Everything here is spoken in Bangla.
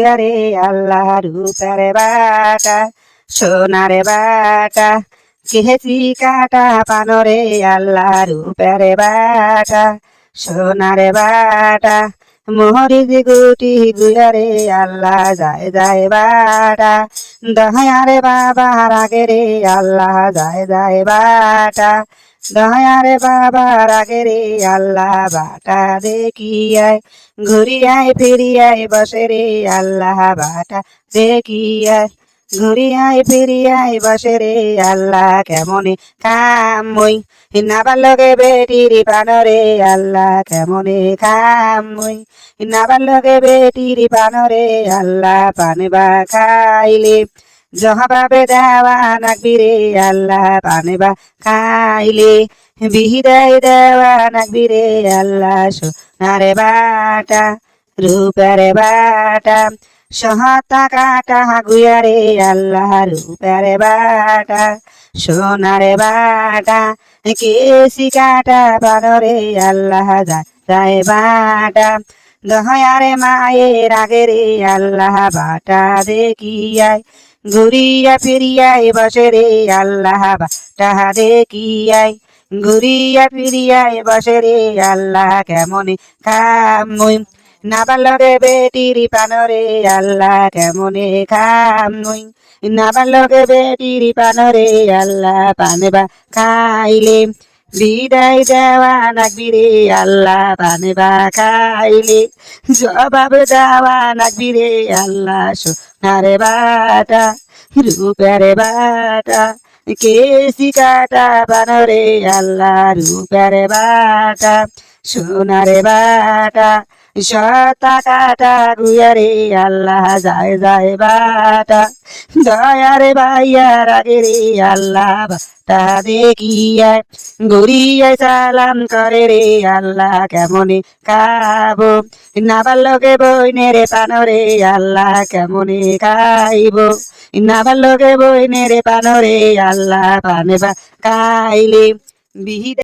রে আল্লাহ রূপের বাটা সোনার বাটা কেহেছি কাটা পানরে আল্লাহ রূপের বাটা সোনার বাটা মরিচ গুটি গুয়ারে আল্লাহ যায় যায় বাটা দহায়ারে বাবা রাগে রে আল্লাহ যায় যায় বাটা দয়ারে বাবা, রাগে রে আল্লাহ, বাটা দেখিয়ায় ঘুরিয়ায় ফিরিয়ায় বসে রে আল্লাহ, বাটা দেখিয়ায় ঘুরিয়ায় ফিরিয়ায় বসে রে আল্লাহ, কেমনে কামই? নাবার লগে বেটির প্রাণরে আল্লাহ, কেমনে কামই? নাবার লগে বেটির প্রাণরে আল্লাহ পানবা খাইলে। জহাবাবে দেওয়া নাকবি রে আল্লাহ পানবা খাইলে বিহিদাই দেওয়া নাকবি রে আল্লাহ সোনারে বাটা রূপের বাটা সহাতা কাটা গুয়ারে আল্লাহ রূপের বাটা সোনারে বাটা কেসি কাটা পানরে আল্লাহ যায় বাটা দহায়ারে মায়ের আগে রে আল্লাহ বাটা দেখিয়ায় ঘুরিয়া ফিরিয়াই বসে রে আল্লাহ বাটা দেখিয়াই ঘুরিয়া ফিরিয়াই বসে রে আল্লাহ কেমনে খামুই? নাবার লগে বেটির পানরে আল্লাহ কেমনে খামুই? নাবার লগে বেটির পানরে আল্লাহ পানেবা খাইলে। বিদায় দেওয়া লাগবি রে, আল্লাহ পানে খাইলে জবাব দেওয়া লাগবি রে, আল্লাহ সোনারে বাটা, রূপারে বাটা। কেসি কাটা বানরে, আল্লাহ রূপারে বাটা। সোনারে বাটা, সতা কাটা, গুয়ারে আল্লাহ যায় যায় বাটা। দয়ারে ভাইয়া রাগে রে আল্লাহ বাটা দেখিয়া ঘুরিয়া সালাম করে রে আল্লাহ কেমনে খাব? নাবার লগে বইনে রে পানরে আল্লাহ কেমনে খাইব? নাবার লগে বইনে রে পানরে আল্লাহ পানে বা খাইলে বিহিদ